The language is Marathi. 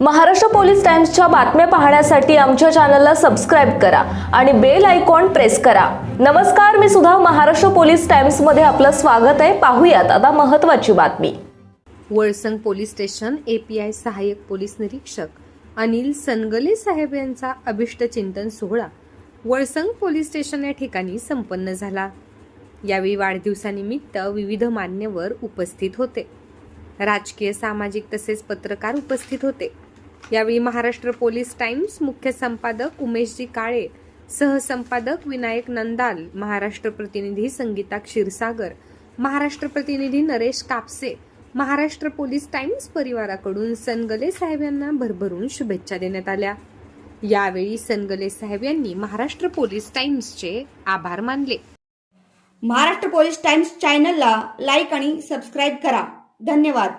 महाराष्ट्र पोलीस टाइम्सच्या बातम्या पाहण्यासाठी आमच्या चॅनलला सबस्क्राईब करा आणि बेल आयकॉन प्रेस करा. नमस्कार मी सुद्धा महाराष्ट्र पोलीस टाइम्समध्ये आपलं स्वागत आहे. पाहूयात आता महत्वाची बातमी. वळसंग पोलीस स्टेशन एपीआय सहाय्यक पोलीस निरीक्षक अनिल सनगले साहेब यांचा अभिष्ट चिंतन सोहळा वळसंग पोलीस स्टेशन या ठिकाणी संपन्न झाला. यावेळी वाढदिवसानिमित्त विविध मान्यवर उपस्थित होते. राजकीय सामाजिक तसेच पत्रकार उपस्थित होते. यावेळी महाराष्ट्र पोलीस टाइम्स मुख्य संपादक उमेशजी काळे सहसंपादक विनायक नंदाल महाराष्ट्र प्रतिनिधी संगीता क्षीरसागर महाराष्ट्र प्रतिनिधी नरेश कापसे महाराष्ट्र पोलीस टाइम्स परिवाराकडून सनगले साहेब यांना भरभरून शुभेच्छा देण्यात आल्या. यावेळी सनगले साहेब यांनी महाराष्ट्र पोलीस टाइम्सचे आभार मानले. महाराष्ट्र पोलीस टाइम्स चॅनलला लाईक आणि सबस्क्राईब करा. धन्यवाद.